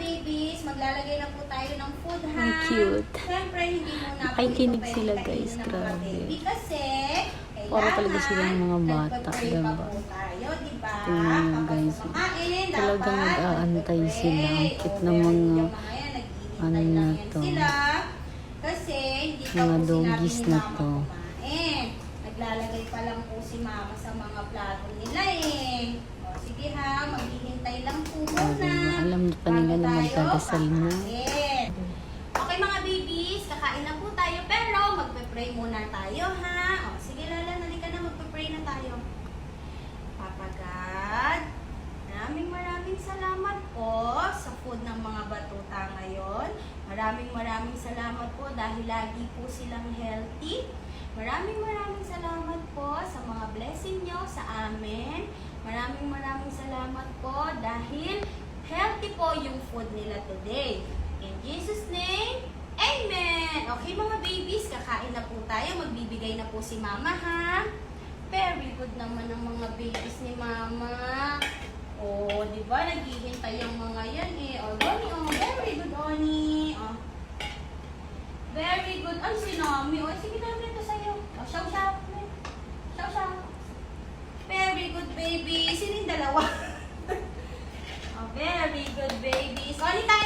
babies, maglalagay na po tayo ng food ha. Ang cute. Siyempre, hindi mo na Nakikinig sila, guys. Grabe. Kasi, Para talaga silang mga bata, diba? po tayo, di ba? Tingnan Kapag guys. kumakain, Talagang dapat nag-aantay sila. Ang cute ng mga- ano na to. Kasi hindi Mga doggies na to. kumain. Naglalagay pa lang po si mama sa mga plato nila eh. O, sige ha, maghihintay lang po muna. diba? Alam pa nila na bago tayo magdadasal na. Okay mga babies, kakain na po tayo pero magpe-pray muna tayo ha. O, sige Lala, nalika na magpe-pray na tayo. Papa God, maraming maraming salamat po sa food ng mga batuta ngayon. Maraming maraming salamat po dahil lagi po silang healthy. Maraming maraming salamat po sa mga blessing nyo sa amin. Maraming maraming salamat po dahil healthy po yung food nila today. In Jesus' name, Amen! Okay mga babies, kakain na po tayo. Magbibigay na po si Mama ha. Very good naman ang mga babies ni Mama. Oh, di ba? Naghihintay ang mga yan eh. Oh, Oni, oh. Very good, Oni. Oh. Very good. Ay, si Nami. Oh, sige na ito sa'yo. Oh, shaw shaw. Shaw shaw. Very good, baby. Sino yung dalawa? is only time.